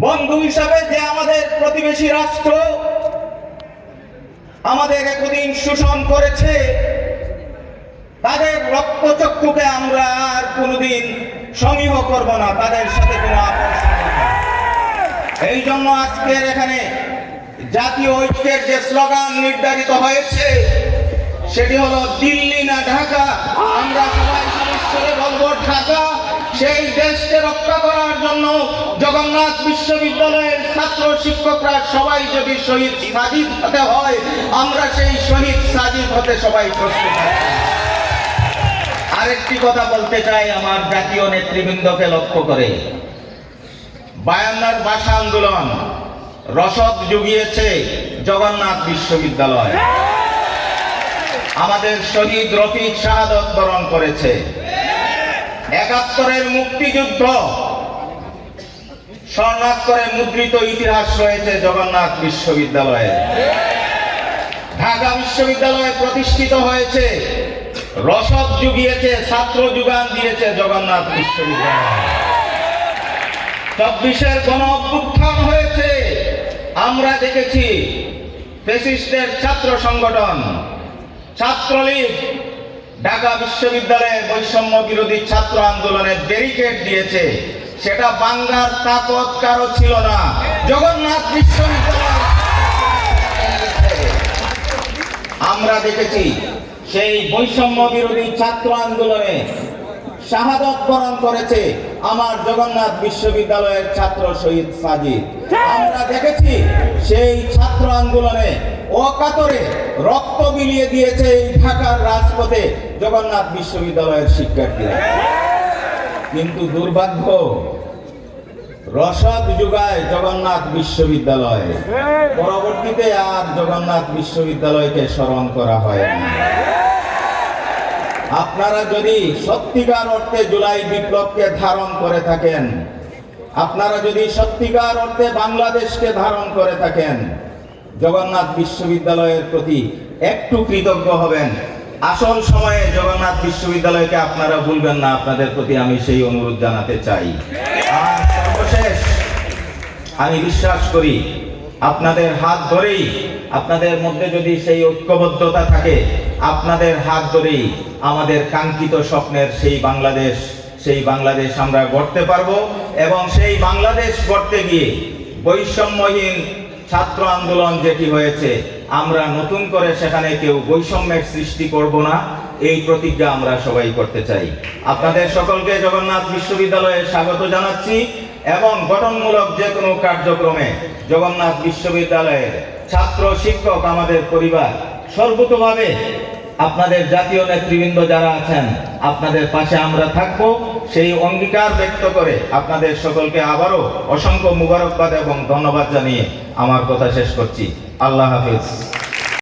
বন্ধু হিসাবে যে আমাদের প্রতিবেশী রাষ্ট্র আমাদের এতদিন শোষণ করেছে, তাদের রক্তচক্ষুকে আমরা আর কোনোদিন সমীহ করব না, তাদের সাথে কোনো এই জন্য আজকের এখানে জাতীয় ঐক্যের যে স্লোগান নির্ধারিত হয়েছে, সেটি হলো দিল্লি না ঢাকা, আমরা সবাই সেই দেশকে রক্ষা করার জন্য জগন্নাথ বিশ্ববিদ্যালয়ের ছাত্র শিক্ষকরা সবাই যদি শহীদ সাজিদ হতে হয়, আমরা সেই শহীদ সাজিদ হতে সবাই প্রস্তুত আরেকটি কথা বলতে চাই আমার জাতীয় নেতৃবৃন্দকে লক্ষ্য করে। বায়ান্নার ভাষা আন্দোলন রসদ জুগিয়েছে জগন্নাথ বিশ্ববিদ্যালয়। আমাদের শহীদ রফিক শাহাদত বরণ করেছে। একাত্তরের মুক্তিযুদ্ধ। স্বর্ণাক্ষরে মুদ্রিত ইতিহাস রয়েছে জগন্নাথ বিশ্ববিদ্যালয়ে। ঢাকা বিশ্ববিদ্যালয় প্রতিষ্ঠিত হয়েছে, রসদ জুগিয়েছে, ছাত্র যুগান দিয়েছে জগন্নাথ বিশ্ববিদ্যালয়। চব্বিশের গণ অভ্যুত্থান হয়েছে, আমরা দেখেছি ছাত্র সংগঠন, ছাত্রলীগ ঢাকা বিশ্ববিদ্যালয়ে বৈষম্য বিরোধী ছাত্র আন্দোলনের ব্যারিকেড দিয়েছে। সেটা বাংলার তাকত কারও ছিল না। জগন্নাথ বিশ্ববিদ্যালয় আমরা দেখেছি, সেই বৈষম্য বিরোধী ছাত্র আন্দোলনে শাহাদত বরণ করেছে আমার জগন্নাথ বিশ্ববিদ্যালয়ের ছাত্র শহীদ সাজিদ। আমরা দেখেছি সেই ছাত্র আন্দোলনে অকাতরে রক্ত বিলিয়ে দিয়েছে এই ঢাকার রাজপথে জগন্নাথ বিশ্ববিদ্যালয়ের শিক্ষার্থীরা। কিন্তু দুর্ভাগ্য রসদ যুগায় জগন্নাথ বিশ্ববিদ্যালয়। পরবর্তীতে আর জগন্নাথ বিশ্ববিদ্যালয়কে স্মরণ করা হয় না। আপনারা যদি সত্যিকার অর্থে জুলাই বিপ্লবকে ধারণ করে থাকেন, আপনারা যদি সত্যিকার অর্থে বাংলাদেশকে ধারণ করে থাকেন, জগন্নাথ বিশ্ববিদ্যালয়ের প্রতি একটু কৃতজ্ঞ হবেন। আসল সময়ে জগন্নাথ বিশ্ববিদ্যালয়কে আপনারা ভুলবেন না, আপনাদের প্রতি আমি সেই অনুরোধ জানাতে চাই। আর সর্বশেষ আমি বিশ্বাস করি আপনাদের হাত ধরেই, আপনাদের মধ্যে যদি সেই ঐক্যবদ্ধতা থাকে, আপনাদের হাত ধরেই আমাদের কাঙ্ক্ষিত স্বপ্নের সেই বাংলাদেশ সেই বাংলাদেশ আমরা গড়তে পারব এবং সেই বাংলাদেশ গড়তে গিয়ে বৈষম্যহীন ছাত্র আন্দোলন যেটি হয়েছে, আমরা নতুন করে সেখানে কেউ বৈষম্যের সৃষ্টি করব না, এই প্রতিজ্ঞা আমরা সবাই করতে চাই। আপনাদের সকলকে জগন্নাথ বিশ্ববিদ্যালয়ে স্বাগত জানাচ্ছি। এবং গঠনমূলক যে কোনো কার্যক্রমে জগন্নাথ বিশ্ববিদ্যালয়ের ছাত্র শিক্ষক আমাদের পরিবার, সর্বতভাবে আপনাদের জাতীয় নেতৃবৃন্দ যারা আছেন, আপনাদের পাশে আমরা থাকব। সেই অঙ্গীকার ব্যক্ত করে আপনাদের সকলকে আবারও অসংখ্য মুবারকবাদ এবং ধন্যবাদ জানিয়ে আমার কথা শেষ করছি। আল্লাহ হাফিজ।